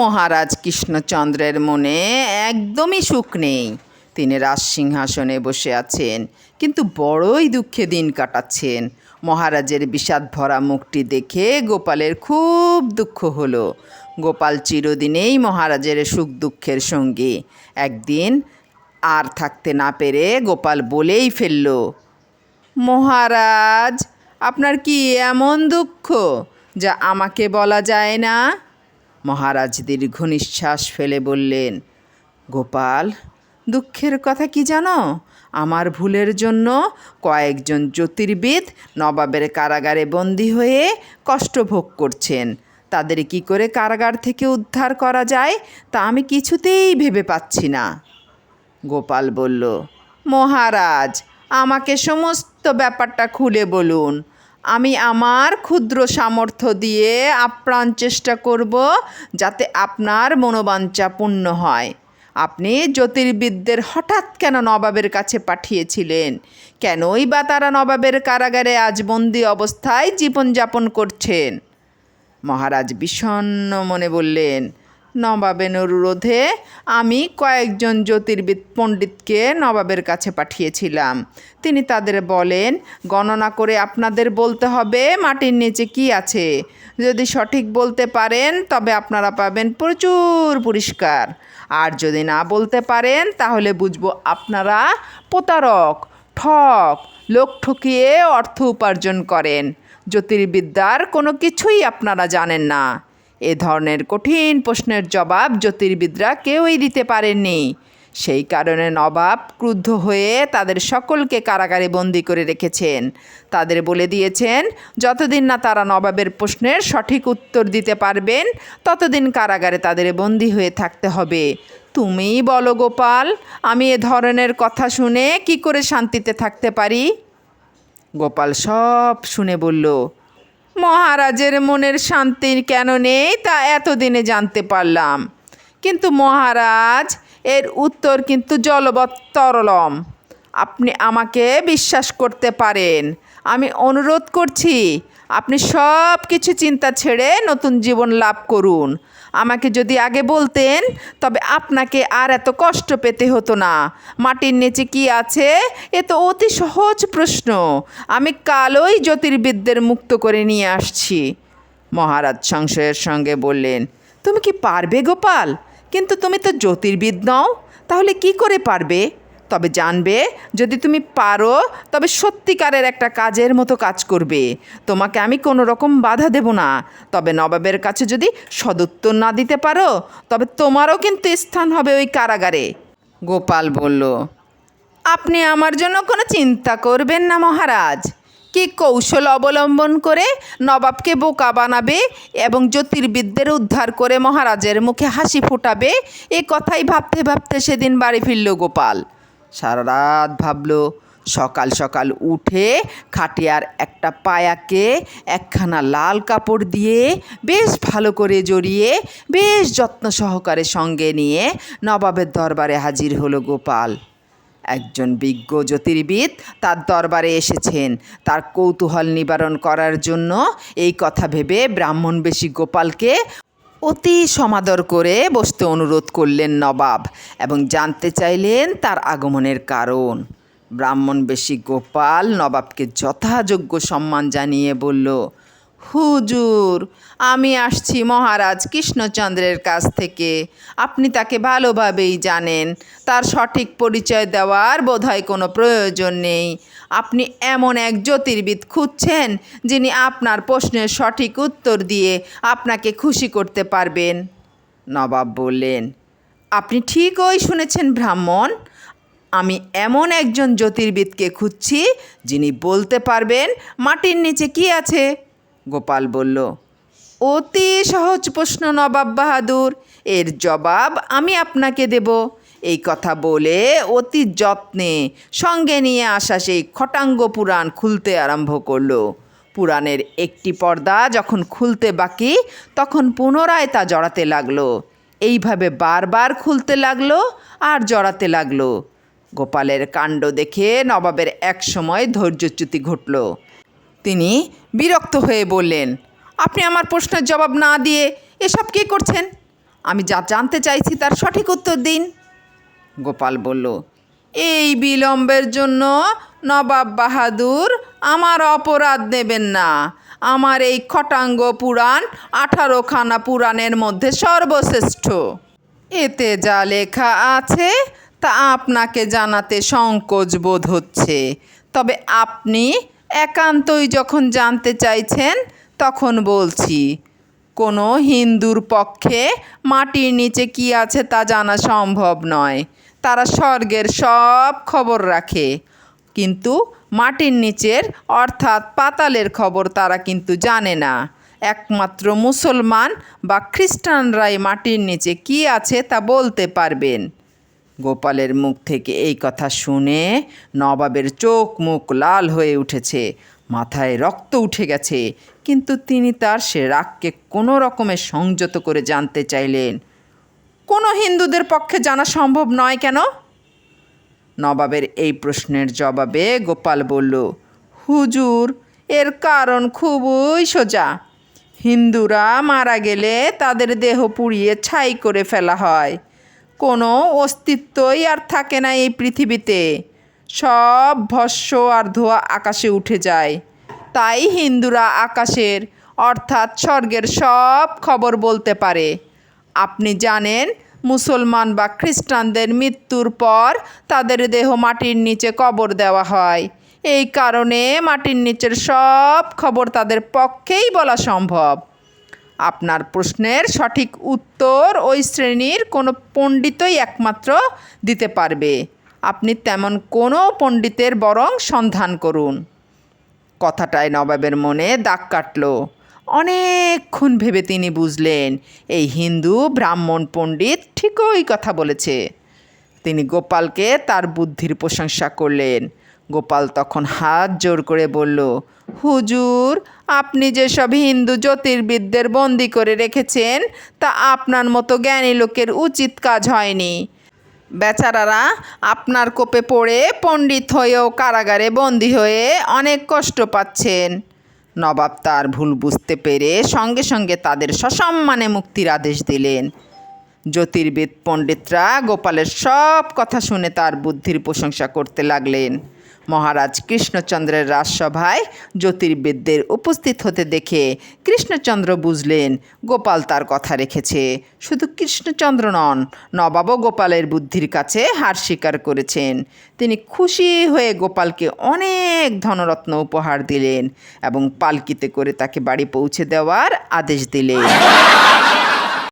মহারাজ কৃষ্ণচন্দ্রের মনে একদমই সুখ নেই। তিনি রাজসিংহাসনে বসে আছেন, কিন্তু বড়ই দুঃখে দিন কাটাচ্ছেন। মহারাজের বিষাদ ভরা মুখটি দেখে গোপালের খুব দুঃখ হলো। গোপাল চিরদিনেই মহারাজের সুখ দুঃখের সঙ্গী। একদিন আর থাকতে না পেরে গোপাল বলেই ফেলল, মহারাজ, আপনার কি এমন দুঃখ যা আমাকে বলা যায় না? মহারাজ দীর্ঘ নিঃশ্বাস ফেলে বললেন, গোপাল, দুঃখের কথা কি জানো? আমার ভুলের জন্য কয়েকজন জ্যোতির্বিদ নবাবের কারাগারে বন্দী হয়ে কষ্ট ভোগ করছেন। তাদের কি করে কারাগার থেকে উদ্ধার করা যায় তা আমি কিছুতেই ভেবে পাচ্ছি না। গোপাল বলল, মহারাজ, আমাকে সমস্ত ব্যাপারটা খুলে বলুন। আমি আমার ক্ষুদ্র সামর্থ্য দিয়ে আপ্রাণ চেষ্টা করব যাতে আপনার মনোবাঞ্ছা পূর্ণ হয়। আপনি জ্যোতির্বিদদের হঠাৎ কেন নবাবের কাছে পাঠিয়েছিলেন? কেনই বা তারা নবাবের কারাগারে আজ বন্দি অবস্থায় জীবনযাপন করছেন? মহারাজ বিষণ্ণ মনে বললেন নবাবের অনুরোধে আমি কয়েকজন জ্যোতির্বিদ পণ্ডিতকে নবাবের কাছে পাঠিয়েছিলাম। তিনি তাদের বলেন, গণনা করে আপনাদের বলতে হবে, মাটির নিচে কি আছে। যদি সঠিক বলতে পারেন, তবে আপনারা পাবেন প্রচুর পুরস্কার। আর যদি না বলতে পারেন, তাহলে বুঝব আপনারা প্রতারক, ঠক, লোক ঠকিয়ে অর্থ উপার্জন করেন। জ্যোতির্বিদ্যার কোনো কিছুই আপনারা জানেন না। এ ধরনের কঠিন প্রশ্নের জবাব জ্যোতির্বিদরা কেউই দিতে পারেননি। সেই কারণে নবাব ক্রুদ্ধ হয়ে তাদের সকলকে কারাগারে বন্দি করে রেখেছেন। তাদের বলে দিয়েছেন, যতদিন না তারা নবাবের প্রশ্নের সঠিক উত্তর দিতে পারবেন, ততদিন কারাগারে তাদের বন্দি হয়ে থাকতে হবে। তুমিই বলো গোপাল, আমি এ ধরনের কথা শুনে কি করে শান্তিতে থাকতে পারি? গোপাল সব শুনে বলল মহারাজের মনের শান্তি কেন নেই তা এতদিনে জানতে পারলাম। কিন্তু মহারাজ, এর উত্তর কিন্তু জলবৎ তরলম। আপনি আমাকে বিশ্বাস করতে পারেন। আমি অনুরোধ করছি আপনি সব কিছু চিন্তা ছেড়ে নতুন জীবন লাভ করুন। আমাকে যদি আগে বলতেন, তবে আপনাকে আর এত কষ্ট পেতে হতো না। মাটির নিচে কি আছে, এ তো অতি সহজ প্রশ্ন। আমি কালই জ্যোতির্বিদদের মুক্ত করে নিয়ে আসছি। মহারাজ সংশয়ের সঙ্গে বললেন, তুমি কি পারবে গোপাল? কিন্তু তুমি তো জ্যোতির্বিদ নও, তাহলে কি করে পারবে? তবে জানবে, যদি তুমি পারো, তবে সত্যিকারের একটা কাজের মতো কাজ করবে। তোমাকে আমি কোনো রকম বাধা দেব না। তবে নবাবের কাছে যদি সদুত্তর না দিতে পারো, তবে তোমারও কিন্তু স্থান হবে ওই কারাগারে। গোপাল বলল, আপনি আমার জন্য কোনো চিন্তা করবেন না, মহারাজ। কি কৌশল অবলম্বন করে নবাবকে বোকা বানাবে এবং জ্যোতির্বিদদের উদ্ধার করে মহারাজের মুখে হাসি ফোটাবে, এ কথাই ভাবতে ভাবতে সেদিন বাড়ি ফিরল গোপাল। সারা রাত ভাবল, সকাল সকাল উঠে খাটিয়ার একটা পায়াকে একখানা লাল কাপড় দিয়ে বেশ ভালো করে জড়িয়ে, বেশ যত্ন সহকারে সঙ্গে নিয়ে নবাবের দরবারে হাজির হলো গোপাল। একজন বিজ্ঞ জ্যোতির্বিদ তার দরবারে এসেছেন। তার কৌতূহল নিবারণ করার জন্য এই কথা ভেবে ব্রাহ্মণবেশী গোপালকে অতি সমাদর করে বসতে অনুরোধ করলেন নবাব এবং জানতে চাইলেন তার আগমনের কারণ। ব্রাহ্মণবেশী গোপাল নবাবকে যথাযোগ্য সম্মান জানিয়ে বলল হুজুর, আমি আসছি মহারাজ কৃষ্ণচন্দ্রের কাছ থেকে। আপনি তাকে ভালোভাবেই জানেন। তার সঠিক পরিচয় দেওয়ার বোধহয় কোনো প্রয়োজন নেই। আপনি এমন এক জ্যোতির্বিদ খুঁজছেন যিনি আপনার প্রশ্নের সঠিক উত্তর দিয়ে আপনাকে খুশি করতে পারবেন। নবাব বললেন, আপনি ঠিকই শুনেছেন ব্রাহ্মণ। আমি এমন একজন জ্যোতির্বিদকে খুঁজছি যিনি বলতে পারবেন মাটির নিচে কি আছে। গোপাল বলল, অতি সহজ প্রশ্ন নবাব বাহাদুর। এর জবাব আমি আপনাকে দেব। এই কথা বলে অতি যত্নে সঙ্গে নিয়ে আসা সেই খটাঙ্গ পুরাণ খুলতে আরম্ভ করল। পুরাণের একটি পর্দা যখন খুলতে বাকি, তখন পুনরায় তা জড়াতে লাগল। এইভাবে বারবার খুলতে লাগল আর জড়াতে লাগল। গোপালের কাণ্ড দেখে নবাবের এক সময় ধৈর্যচ্যুতি ঘটল। তিনি বিরক্ত হয়ে বললেন, আপনি আমার প্রশ্নের জবাব না দিয়ে এসব কী করছেন? আমি যা জানতে চাইছি তার সঠিক উত্তর দিন। গোপাল বলল, এই বিলম্বের জন্য নবাব বাহাদুর আমার অপরাধ নেবেন না। আমার এই খটাঙ্গ পুরাণ আঠারোখানা পুরাণের মধ্যে সর্বশ্রেষ্ঠ। এতে যা লেখা আছে তা আপনাকে জানাতে সংকোচ বোধ হচ্ছে। তবে আপনি একান্তই যখন জানতে চাইছেন, তখন বলছি, কোনো হিন্দুর পক্ষে মাটির নিচে কি আছে তা জানা সম্ভব নয়। তারা স্বর্গের সব খবর রাখে। কিন্তু মাটির নিচের অর্থাৎ পাতালের খবর তারা কিন্তু জানে না। একমাত্র মুসলমান বা খ্রিস্টানরাই মাটির নিচে কি আছে তা বলতে পারবেন। গোপালের মুখ থেকে এই কথা শুনে নবাবের চোখ মুখ লাল হয়ে উঠেছে, মাথায় রক্ত উঠে গেছে, কিন্তু তিনি তার সে রাগকে কোনো রকমে সংযত করে জানতে চাইলেন, কোনো হিন্দুদের পক্ষে জানা সম্ভব নয় কেন? নবাবের এই প্রশ্নের জবাবে গোপাল বলল, হুজুর, এর কারণ খুবই সোজা। হিন্দুরা মারা গেলে তাদের দেহ পুড়িয়ে ছাই করে ফেলা হয়। কোনো অস্তিত্বই আর থাকে না এই পৃথিবীতে। সব ভস্য আর ধোয়া আকাশে উঠে যায়। তাই হিন্দুরা আকাশের, অর্থাৎ স্বর্গের সব খবর বলতে পারে। আপনি জানেন, মুসলমান বা খ্রিস্টানদের মৃত্যুর পর তাদের দেহ মাটির নিচে কবর দেওয়া হয়। এই কারণে মাটির নিচের সব খবর তাদের পক্ষেই বলা সম্ভব। আপনার প্রশ্নের সঠিক উত্তর ওই শ্রেণির কোনো পণ্ডিতই একমাত্র দিতে পারবে। আপনি তেমন কোনো পণ্ডিতের বরং সন্ধান করুন। কথাটায় নবাবের মনে দাগ কাটল। অনেকক্ষণ ভেবে তিনি বুঝলেন, এই হিন্দু ব্রাহ্মণ পণ্ডিত ঠিকই কথা বলেছে। তিনি গোপালকে তার বুদ্ধির প্রশংসা করলেন। গোপাল তখন হাত জোর করে বলল, হুজুর, আপনি যেসব হিন্দু জ্যোতির্বিদদের বন্দি করে রেখেছেন, তা আপনার মতো জ্ঞানী লোকের উচিত কাজ হয়নি। বেচারারা আপনার কোপে পড়ে পণ্ডিত হয়েও কারাগারে বন্দি হয়ে অনেক কষ্ট পাচ্ছেন। নবাব তার ভুল বুঝতে পেরে সঙ্গে সঙ্গে তাদের সসম্মানে মুক্তির আদেশ দিলেন। জ্যোতির্বিদ পণ্ডিতরা গোপালের সব কথা শুনে তার বুদ্ধির প্রশংসা করতে লাগলেন। মহারাজ কৃষ্ণচন্দ্রের রাজসভায় জ্যোতির্বিদদের উপস্থিত হতে দেখে কৃষ্ণচন্দ্র বুঝলেন, গোপাল তার কথা রেখেছে। শুধু কৃষ্ণচন্দ্র নন, নবাবও গোপালের বুদ্ধির কাছে হার স্বীকার করেছেন। তিনি খুশি হয়ে গোপালকে অনেক ধনরত্ন উপহার দিলেন এবং পালকিতে করে তাকে বাড়ি পৌঁছে দেওয়ার আদেশ দিলেন।